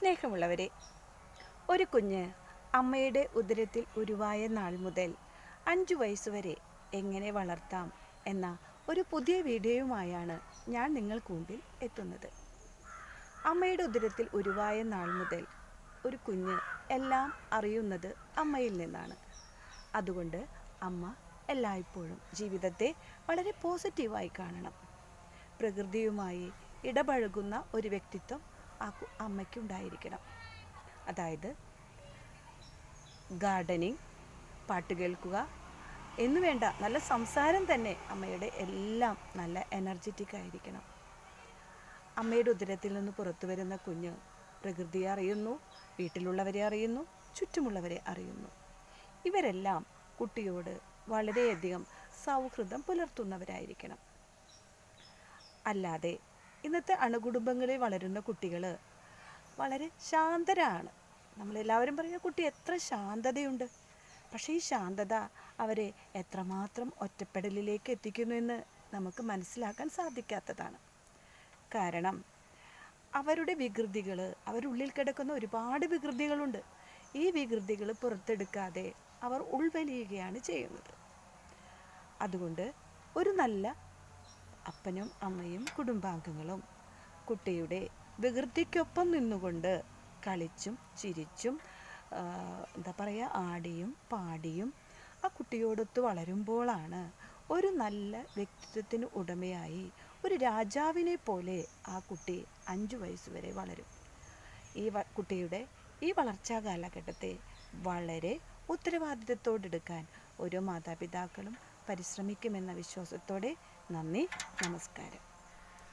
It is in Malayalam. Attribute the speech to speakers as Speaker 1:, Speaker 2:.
Speaker 1: സ്നേഹമുള്ളവരെ ഒരു കുഞ്ഞ് അമ്മയുടെ ഉദരത്തിൽ ഉരുവായ നാൾ മുതൽ അഞ്ചു വയസ്സുവരെ എങ്ങനെ വളർത്താം എന്ന ഒരു പുതിയ വീഡിയോയുമായാണ് ഞാൻ നിങ്ങൾക്ക് മുമ്പിൽ എത്തുന്നത്. അമ്മയുടെ ഉദരത്തിൽ ഉരുവായ നാൾ മുതൽ ഒരു കുഞ്ഞ് എല്ലാം അറിയുന്നത് അമ്മയിൽ നിന്നാണ്. അതുകൊണ്ട് അമ്മ എല്ലായ്പ്പോഴും ജീവിതത്തെ വളരെ പോസിറ്റീവായി കാണണം. പ്രകൃതിയുമായി ഇടപഴകുന്ന ഒരു വ്യക്തിത്വം ആ അമ്മയ്ക്ക് അമ്മയ്ക്കുണ്ടായിരിക്കണം. അതായത് ഗാർഡനിങ് പാട്ട് കേൾക്കുക എന്നു വേണ്ട നല്ല സംസാരം തന്നെ അമ്മയുടെ എല്ലാം നല്ല എനർജറ്റിക് ആയിരിക്കണം. അമ്മയുടെ ഉദരത്തിൽ നിന്ന് പുറത്തു വരുന്ന കുഞ്ഞ് പ്രകൃതിയെ അറിയുന്നു വീട്ടിലുള്ളവരെ അറിയുന്നു ചുറ്റുമുള്ളവരെ അറിയുന്നു. ഇവരെല്ലാം കുട്ടിയോട് വളരെയധികം സൗഹൃദം പുലർത്തുന്നവരായിരിക്കണം. അല്ലാതെ ഇന്നത്തെ അണുകുടുംബങ്ങളിൽ വളരുന്ന കുട്ടികൾ വളരെ ശാന്തരാണ്. നമ്മളെല്ലാവരും പറയുന്ന കുട്ടി എത്ര ശാന്തതയുണ്ട്. പക്ഷേ ഈ ശാന്തത അവരെ എത്രമാത്രം ഒറ്റപ്പെടലിലേക്ക് എത്തിക്കുന്നു എന്ന് നമുക്ക് മനസ്സിലാക്കാൻ സാധിക്കാത്തതാണ്. കാരണം അവരുടെ വികൃതികൾ അവരുള്ളിൽ കിടക്കുന്ന ഒരുപാട് വികൃതികളുണ്ട്. ഈ വികൃതികൾ പുറത്തെടുക്കാതെ അവർ ഉൾവലിയുകയാണ് ചെയ്യുന്നത്. അതുകൊണ്ട് ഒരു നല്ല അപ്പനും അമ്മയും കുടുംബാംഗങ്ങളും. കുട്ടിയുടെ വികൃതിക്കൊപ്പം നിന്നുകൊണ്ട് കളിച്ചും ചിരിച്ചും എന്താ പറയുക ആടിയും പാടിയും ആ കുട്ടിയോടൊത്ത് വളരുമ്പോഴാണ് ഒരു നല്ല വ്യക്തിത്വത്തിന് ഉടമയായി ഒരു രാജാവിനെ പോലെ ആ കുട്ടി അഞ്ചു വയസ്സ് വരെ വളരും. ഈ കുട്ടിയുടെ ഈ വളർച്ചാ കാലഘട്ടത്തെ വളരെ ഉത്തരവാദിത്തത്തോടെടുക്കാൻ ഓരോ മാതാപിതാക്കളും പരിശ്രമിക്കുമെന്ന വിശ്വാസത്തോടെ നന്ദി നമസ്കാരം.